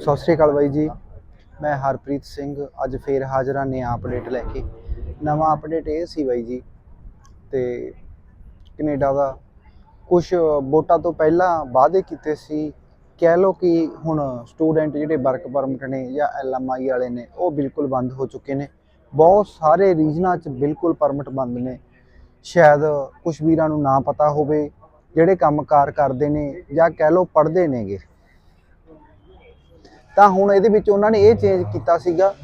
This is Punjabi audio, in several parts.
ਸਤਿ ਸ਼੍ਰੀ ਅਕਾਲ ਬਾਈ ਜੀ। ਮੈਂ ਹਰਪ੍ਰੀਤ ਸਿੰਘ, ਅੱਜ ਫੇਰ ਹਾਜ਼ਰ ਹਾਂ ਨਿਆ ਅਪਡੇਟ ਲੈ ਕੇ। ਨਵਾਂ ਅਪਡੇਟ ਇਹ ਸੀ ਬਾਈ ਜੀ ਤੇ ਕੈਨੇਡਾ ਦਾ ਕੁਝ ਵੋਟਾਂ ਤੋਂ ਪਹਿਲਾਂ ਵਾਅਦੇ ਕੀਤੇ ਸੀ। ਕਹਿ ਲਓ ਕਿ ਹੁਣ ਸਟੂਡੈਂਟ ਜਿਹੜੇ ਵਰਕ ਪਰਮਿਟ ਨੇ ਜਾਂ ਐਲਐਮਆਈ ਵਾਲੇ ਨੇ, ਉਹ ਬਿਲਕੁਲ ਬੰਦ ਹੋ ਚੁੱਕੇ ਨੇ। ਬਹੁਤ ਸਾਰੇ ਰੀਜਨਾਂ 'ਚ ਬਿਲਕੁਲ ਪਰਮਿਟ ਬੰਦ ਨੇ। ਸ਼ਾਇਦ ਕੁਝ ਵੀਰਾਂ ਨੂੰ ਨਾ ਪਤਾ ਹੋਵੇ ਜਿਹੜੇ ਕੰਮਕਾਰ ਕਰਦੇ ਨੇ ਜਾਂ ਕਹਿ ਲਓ ਪੜ੍ਹਦੇ ਨੇਗੇ। ਤਾਂ ਹੁਣ ਇਹਦੇ ਵਿੱਚ ਉਹਨਾਂ ਨੇ ਇਹ ਚੇਂਜ ਕੀਤਾ ਸੀਗਾ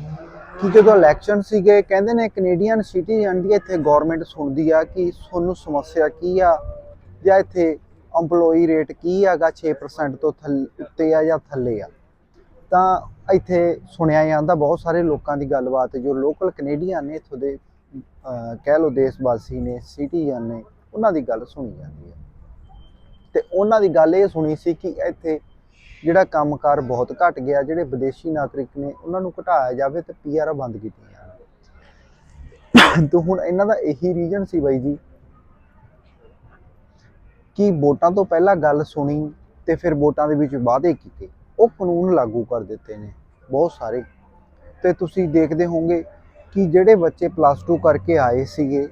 ਕਿ ਜਦੋਂ ਇਲੈਕਸ਼ਨ ਸੀਗੇ, ਕਹਿੰਦੇ ਨੇ ਕੈਨੇਡੀਅਨ ਸਿਟੀਜ਼ਨ ਦੀ ਇੱਥੇ ਗਵਰਨਮੈਂਟ ਸੁਣਦੀ ਆ ਕਿ ਤੁਹਾਨੂੰ ਸਮੱਸਿਆ ਕੀ ਆ ਜਾਂ ਇੱਥੇ EMPLOYEE ਰੇਟ ਕੀ ਹੈਗਾ 6% ਤੋਂ ਥੱਲੇ, ਉੱਤੇ ਆ ਜਾਂ ਥੱਲੇ ਆ। ਤਾਂ ਇੱਥੇ ਸੁਣਿਆ ਜਾਂਦਾ ਬਹੁਤ ਸਾਰੇ ਲੋਕਾਂ ਦੀ ਗੱਲਬਾਤ, ਜੋ ਲੋਕਲ ਕੈਨੇਡੀਅਨ ਨੇ ਇੱਥੋਂ ਦੇ ਕਹਿ ਲਓ ਦੇਸ਼ ਵਾਸੀ ਨੇ ਸਿਟੀਜ਼ਨ ਨੇ, ਉਹਨਾਂ ਦੀ ਗੱਲ ਸੁਣੀ ਜਾਂਦੀ ਹੈ ਤੇ ਉਹਨਾਂ ਦੀ ਗੱਲ ਇਹ ਸੁਣੀ ਸੀ ਕਿ ਇੱਥੇ ਜਿਹੜਾ ਕੰਮਕਾਰ ਬਹੁਤ ਘਟ ਗਿਆ, ਜਿਹੜੇ ਵਿਦੇਸ਼ੀ ਨਾਗਰਿਕ ਨੇ ਉਹਨਾਂ ਨੂੰ ਘਟਾਇਆ ਜਾਵੇ ਤੇ ਪੀਆਰ ਬੰਦ ਕੀਤੀਆਂ ਜਾਣ। ਤੇ ਹੁਣ ਇਹਨਾਂ ਦਾ ਇਹੀ ਰੀਜਨ ਸੀ ਬਾਈ ਜੀ ਕਿ ਵੋਟਾਂ ਤੋਂ ਪਹਿਲਾਂ ਗੱਲ ਸੁਣੀ ਤੇ ਫਿਰ ਵੋਟਾਂ ਦੇ ਵਿੱਚ ਵਾਅਦੇ ਕੀਤੇ। ਉਹ ਕਾਨੂੰਨ ਲਾਗੂ ਕਰ ਦਿੱਤੇ ਨੇ, ਬਹੁਤ ਸਾਰੇ। ਤੇ ਤੁਸੀਂ ਦੇਖਦੇ ਹੋਵੋਗੇ ਕਿ ਜਿਹੜੇ ਬੱਚੇ ਪਲੱਸ 2 ਕਰਕੇ ਆਏ ਸੀਗੇ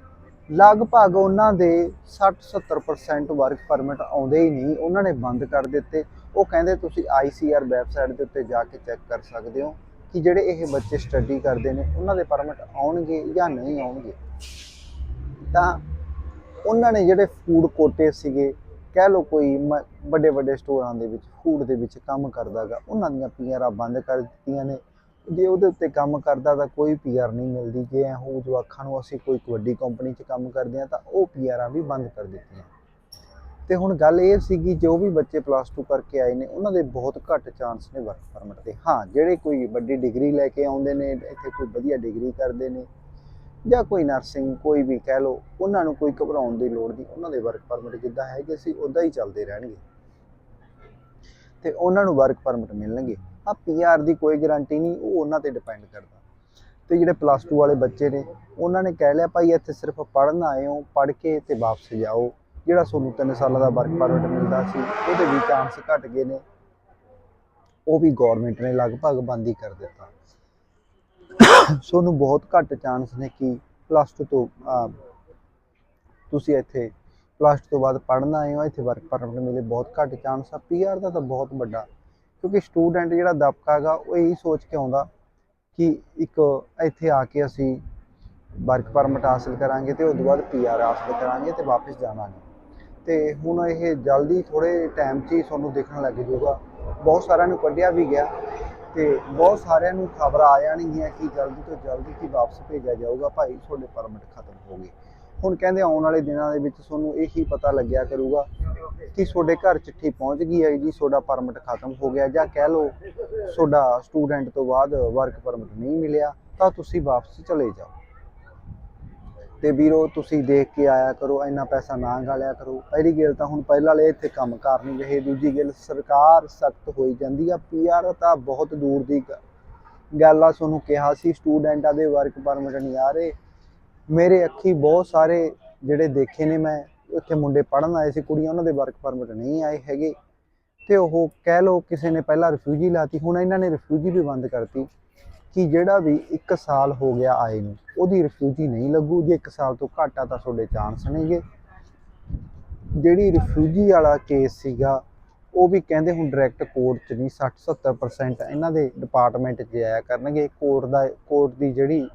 ਲਗਭਗ ਉਹਨਾਂ ਦੇ 60-70% ਵਰਕ ਪਰਮਿਟ ਆਉਂਦੇ ਹੀ ਨਹੀਂ, ਉਹਨਾਂ ਨੇ ਬੰਦ ਕਰ ਦਿੱਤੇ। ਉਹ ਕਹਿੰਦੇ, ਤੁਸੀਂ ICR ਵੈਬਸਾਈਟ ਦੇ ਉੱਤੇ ਜਾ ਕੇ ਚੈੱਕ ਕਰ ਸਕਦੇ ਹੋ ਕਿ ਜਿਹੜੇ ਇਹ ਬੱਚੇ ਸਟੱਡੀ ਕਰਦੇ ਨੇ, ਉਹਨਾਂ ਦੇ ਪਰਮਿਟ ਆਉਣਗੇ ਜਾਂ ਨਹੀਂ ਆਉਣਗੇ? ਤਾਂ ਉਹਨਾਂ ਨੇ ਜਿਹੜੇ ਫੂਡ ਕੋਟੇ ਸੀਗੇ, ਕਹਿ ਲਓ ਕੋਈ ਮ- ਵੱਡੇ ਵੱਡੇ ਸਟੋਰਾਂ ਦੇ ਵਿੱਚ ਫੂਡ ਦੇ ਵਿੱਚ ਕੰਮ ਕਰਦਾਗਾ, ਉਹਨਾਂ ਦੀਆਂ ਪੀਆਰਾਂ ਬੰਦ ਕਰ ਦਿੱਤੀਆਂ ਨੇ। ਜੇ ਉਹਦੇ ਉੱਤੇ ਕੰਮ ਕਰਦਾ ਤਾਂ ਕੋਈ ਪੀਆਰ ਨਹੀਂ ਮਿਲਦੀ। ਜੇ ਐ ਹੋ ਜਵਾਖਾਂ ਨੂੰ ਅਸੀਂ ਕੋਈ ਵੱਡੀ ਕੰਪਨੀ 'ਚ ਕੰਮ ਕਰਦੇ ਆ ਤਾਂ ਉਹ ਪੀਆਰਾਂ ਵੀ ਬੰਦ ਕਰ ਦਿੱਤੀਆਂ। ਤੇ ਹੁਣ ਗੱਲ ਇਹ ਸੀਗੀ ਜੋ ਵੀ ਬੱਚੇ ਪਲੱਸ 2 ਕਰਕੇ ਆਏ ਨੇ, ਉਹਨਾਂ ਦੇ ਬਹੁਤ ਘੱਟ ਚਾਂਸ ਨੇ ਵਰਕ ਪਰਮਿਟ ਦੇ ਹਾਂ, ਜਿਹੜੇ ਕੋਈ ਵੱਡੀ ਡਿਗਰੀ ਲੈ ਕੇ ਆਉਂਦੇ ਨੇ, ਇੱਥੇ ਕੋਈ ਵਧੀਆ ਡਿਗਰੀ ਕਰਦੇ ਨੇ ਜਾਂ ਕੋਈ ਨਰਸਿੰਗ ਕੋਈ ਵੀ ਕਹਿ ਲਓ, ਉਹਨਾਂ ਨੂੰ ਕੋਈ ਘਬਰਾਉਣ ਦੀ ਲੋੜ ਨਹੀਂ। ਉਹਨਾਂ ਦੇ ਵਰਕ ਪਰਮਿਟ ਜਿੱਦਾਂ ਹੈਗੇ ਸੀ ਉਦਾਂ ਹੀ ਚੱਲਦੇ ਰਹਿਣਗੇ। ਤੇ ਉਹਨਾਂ ਨੂੰ ਵਰਕ ਪਰਮਿਟ ਮਿਲਣਗੇ। ਆ ਪੀਆਰ ਦੀ ਕੋਈ ਗਾਰੰਟੀ ਨਹੀਂ, ਉਹ ਉਹਨਾਂ ਤੇ ਡਿਪੈਂਡ ਕਰਦਾ। ਤੇ ਜਿਹੜੇ ਪਲੱਸ 2 ਵਾਲੇ ਬੱਚੇ ਨੇ, ਉਹਨਾਂ ਨੇ ਕਹਿ ਲਿਆ, ਭਾਈ, ਇੱਥੇ ਸਿਰਫ ਪੜ੍ਹਨ ਆਏ ਹੋ, ਪੜ੍ਹ ਕੇ ਤੇ ਵਾਪਸ ਜਾਓ। ਜਿਹੜਾ ਤੁਹਾਨੂੰ 3 ਸਾਲਾਂ ਦਾ ਵਰਕ ਪਰਮਿਟ ਮਿਲਦਾ ਸੀ, ਉਹਦੇ ਵੀ ਚਾਂਸ ਘਟ ਗਏ ਨੇ। ਉਹ ਵੀ ਗਵਰਨਮੈਂਟ ਨੇ ਲਗਭਗ ਬੰਦ ਹੀ ਕਰ ਦਿੱਤਾ। ਤੁਹਾਨੂੰ ਬਹੁਤ ਘੱਟ ਚਾਂਸ ਨੇ ਕਿ ਪਲੱਸ 2 ਤੋਂ ਤੁਸੀਂ ਇੱਥੇ ਪਲੱਸ 2 ਤੋਂ ਬਾਅਦ ਪੜ੍ਹਨ ਆਏ ਹੋ, ਇੱਥੇ ਵਰਕ ਪਰਮਿਟ ਮਿਲੇ, ਬਹੁਤ ਘੱਟ ਚਾਂਸ ਆ। ਪੀਆਰ ਦਾ ਤਾਂ ਬਹੁਤ ਵੱਡਾ ਕਿਉਂਕਿ ਸਟੂਡੈਂਟ ਜਿਹੜਾ ਦਬਕਾ ਹੈਗਾ, ਉਹ ਇਹੀ ਸੋਚ ਕੇ ਆਉਂਦਾ ਕਿ ਇੱਕ ਇੱਥੇ ਆ ਕੇ ਅਸੀਂ ਵਰਕ ਪਰਮਿਟ ਹਾਸਲ ਕਰਾਂਗੇ ਤੇ ਉਸ ਤੋਂ ਬਾਅਦ ਪੀਆਰ ਹਾਸਲ ਕਰਾਂਗੇ ਤੇ ਵਾਪਸ ਜਾਵਾਂਗੇ। ਤੇ ਹੁਣ ਇਹ ਜਲਦੀ ਥੋੜੇ ਟਾਈਮ 'ਚ ਹੀ ਤੁਹਾਨੂੰ ਦੇਖਣ ਲੱਗ ਜਾਊਗਾ। ਬਹੁਤ ਸਾਰਿਆਂ ਨੂੰ ਕੱਢਿਆ ਵੀ ਗਿਆ ਤੇ ਬਹੁਤ ਸਾਰਿਆਂ ਨੂੰ ਖਬਰ ਆ ਜਾਣਗੀਆਂ ਕਿ ਜਲਦੀ ਤੋਂ ਜਲਦੀ ਕੀ ਵਾਪਸ ਭੇਜਿਆ ਜਾਊਗਾ। ਭਾਈ, ਤੁਹਾਡੇ ਪਰਮਿਟ ਖਤਮ ਹੋ ਗਏ। ਹੁਣ ਕਹਿੰਦੇ ਆਉਣ ਵਾਲੇ ਦਿਨਾਂ ਦੇ ਵਿੱਚ ਤੁਹਾਨੂੰ ਇਹੀ ਪਤਾ ਲੱਗਿਆ ਕਰੂਗਾ ਕਿ ਤੁਹਾਡੇ ਘਰ ਚਿੱਠੀ ਪਹੁੰਚ ਗਈ ਹੈ ਜੀ, ਤੁਹਾਡਾ ਪਰਮਿਟ ਖਤਮ ਹੋ ਗਿਆ ਜਾਂ ਕਹਿ ਲਓ ਤੁਹਾਡਾ ਸਟੂਡੈਂਟ ਤੋਂ ਬਾਅਦ ਵਰਕ ਪਰਮਿਟ ਨਹੀਂ ਮਿਲਿਆ, ਤਾਂ ਤੁਸੀਂ ਵਾਪਸ ਚਲੇ ਜਾਓ। ਤੇ ਵੀਰੋ, ਤੁਸੀਂ ਦੇਖ ਕੇ ਆਇਆ ਕਰੋ, ਇੰਨਾ ਪੈਸਾ ਨਾ ਗਾਲਿਆ ਕਰੋ। ਪਹਿਲੀ ਗੱਲ ਤਾਂ ਹੁਣ ਪਹਿਲਾਂ ਵਾਲੇ ਇੱਥੇ ਕੰਮ ਕਰ ਨਹੀਂ ਰਹੇ, ਦੂਜੀ ਗੱਲ ਸਰਕਾਰ ਸਖਤ ਹੋਈ ਜਾਂਦੀ ਆ ਪੀਆਰ ਤਾਂ ਬਹੁਤ ਦੂਰ ਦੀ ਗੱਲ ਆ, ਤੁਹਾਨੂੰ ਕਿਹਾ ਸੀ ਸਟੂਡੈਂਟਾਂ ਦੇ ਵਰਕ ਪਰਮਿਟ ਨਹੀਂ ਆ ਰਹੇ। ਮੇਰੇ ਅੱਖੀ ਬਹੁਤ ਸਾਰੇ ਜਿਹੜੇ ਦੇਖੇ ਨੇ ਮੈਂ, ਉੱਥੇ ਮੁੰਡੇ ਪੜਨ ਆਏ ਸੀ, ਕੁੜੀਆਂ ਉਹਨਾਂ ਦੇ ਵਰਕ ਪਰਮਿਟ ਨਹੀਂ ਆਏ ਹੈਗੇ। ਤੇ ਉਹ ਕਹਿ ਲਓ ਕਿਸੇ ਨੇ ਪਹਿਲਾਂ ਰਿਫਿਊਜੀ ਲਾਤੀ, ਹੁਣ ਇਹਨਾਂ ਨੇ ਰਿਫਿਊਜੀ ਵੀ ਬੰਦ ਕਰਤੀ, ਕਿ ਜਿਹੜਾ ਵੀ 1 ਸਾਲ ਹੋ ਗਿਆ ਆਏ ਨੂੰ, ਉਹਦੀ ਰਿਫਿਊਜੀ ਨਹੀਂ ਲੱਗੂ, ਜੇ 1 ਸਾਲ ਤੋਂ ਘੱਟ ਆ ਤਾਂ ਤੁਹਾਡੇ ਚਾਂਸ ਨੇਗੇ। ਜਿਹੜੀ ਰਿਫਿਊਜੀ ਵਾਲਾ ਕੇਸ ਸੀਗਾ, ਉਹ ਵੀ ਕਹਿੰਦੇ ਹੁਣ ਡਾਇਰੈਕਟ ਕੋਰਟ 'ਚ ਨਹੀਂ 60 70% ਇਹਨਾਂ ਦੇ ਡਿਪਾਰਟਮੈਂਟ 'ਚ ਆਇਆ ਕਰਨਗੇ। ਕੋਰਟ ਦਾ ਕੋਰਟ ਦੀ ਜਿਹੜੀ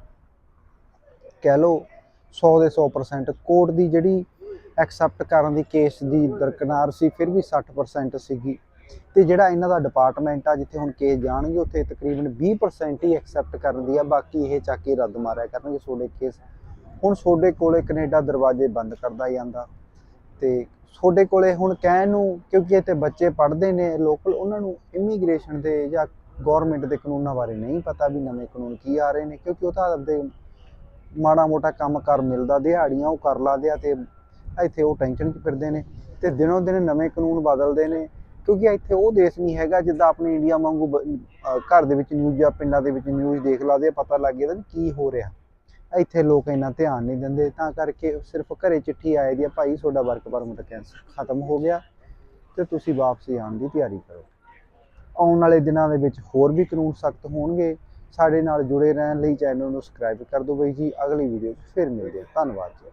ਕਹਿ ਲਓ 100 ਦੇ 100% ਕੋਰਟ ਦੀ ਜਿਹੜੀ ਐਕਸੈਪਟ ਕਰਨ ਦੀ ਕੇਸ ਦੀ ਦਰਕਨਾਰ ਸੀ, ਫਿਰ ਵੀ 60% ਸੀਗੀ। ਤੇ ਜਿਹੜਾ ਇਹਨਾਂ ਦਾ ਡਿਪਾਰਟਮੈਂਟ ਆ, ਜਿੱਥੇ ਹੁਣ ਕੇਸ ਜਾਣਗੇ, ਉੱਥੇ ਤਕਰੀਬਨ 20% ਹੀ ਐਕਸੈਪਟ ਕਰਨ ਦੀ ਆ, ਬਾਕੀ ਇਹ ਚੱਕ ਕੇ ਰੱਦ ਮਾਰਿਆ ਕਰਨਗੇ ਤੁਹਾਡੇ ਕੇਸ ਹੁਣ ਤੁਹਾਡੇ ਕੋਲੇ ਕੈਨੇਡਾ ਦਰਵਾਜ਼ੇ ਬੰਦ ਕਰਦਾ ਜਾਂਦਾ। ਤੇ ਤੁਹਾਡੇ ਕੋਲੇ ਹੁਣ ਕਹਿਣ ਨੂੰ, ਕਿਉਂਕਿ ਇੱਥੇ ਬੱਚੇ ਪੜ੍ਹਦੇ ਨੇ ਲੋਕਲ ਉਹਨਾਂ ਨੂੰ ਇਮੀਗ੍ਰੇਸ਼ਨ ਦੇ ਜਾਂ ਗਵਰਨਮੈਂਟ ਦੇ ਕਾਨੂੰਨਾਂ ਬਾਰੇ ਨਹੀਂ ਪਤਾ ਵੀ ਨਵੇਂ ਕਾਨੂੰਨ ਕੀ ਆ ਰਹੇ ਨੇ, ਕਿਉਂਕਿ ਉਹ ਤਾਂ ਆਪਦੇ ਮਾੜਾ ਮੋਟਾ ਕੰਮ ਕਰ ਮਿਲਦਾ, ਦਿਹਾੜੀਆਂ ਉਹ ਕਰ ਲਾਦੇ ਆ ਤੇ ਇੱਥੇ ਉਹ ਟੈਨਸ਼ਨ 'ਚ ਫਿਰਦੇ ਨੇ ਤੇ ਦਿਨੋਂ ਦਿਨ ਨਵੇਂ ਕਾਨੂੰਨ ਬਦਲਦੇ ਨੇ ਕਿਉਂਕਿ ਇੱਥੇ ਉਹ ਦੇਸ਼ ਨਹੀਂ ਹੈਗਾ ਜਿੱਦਾਂ ਆਪਣੇ ਇੰਡੀਆ ਵਾਂਗੂ ਘਰ ਦੇ ਵਿੱਚ ਨਿਊਜ਼ ਜਾਂ ਪਿੰਡਾਂ ਦੇ ਵਿੱਚ ਨਿਊਜ਼ ਦੇਖ ਲਾਦੇ ਆ, ਪਤਾ ਲੱਗ ਜਾਂਦਾ ਵੀ ਕੀ ਹੋ ਰਿਹਾ। ਇੱਥੇ ਲੋਕ ਇੰਨਾ ਧਿਆਨ ਨਹੀਂ ਦਿੰਦੇ, ਤਾਂ ਕਰਕੇ ਸਿਰਫ ਘਰੇ ਚਿੱਠੀ ਆਏ ਦੀ ਆ, ਭਾਈ ਤੁਹਾਡਾ ਵਰਕ ਪਰਮਿਟ ਕੈਂਸਲ ਖਤਮ ਹੋ ਗਿਆ ਤੇ ਤੁਸੀਂ ਵਾਪਸੀ ਆਉਣ ਦੀ ਤਿਆਰੀ ਕਰੋ। ਆਉਣ ਵਾਲੇ ਦਿਨਾਂ ਦੇ ਵਿੱਚ ਹੋਰ ਵੀ ਕਾਨੂੰਨ ਸਖਤ ਹੋਣਗੇ ਸਾਡੇ ਨਾਲ ਜੁੜੇ ਰਹਿਣ ਲਈ ਚੈਨਲ ਨੂੰ ਸਬਸਕ੍ਰਾਈਬ ਕਰ ਦਿਓ ਬਾਈ ਜੀ। ਅਗਲੀ ਵੀਡੀਓ 'ਚ ਫਿਰ ਮਿਲਦੇ ਹਾਂ। ਧੰਨਵਾਦ ਜੀ।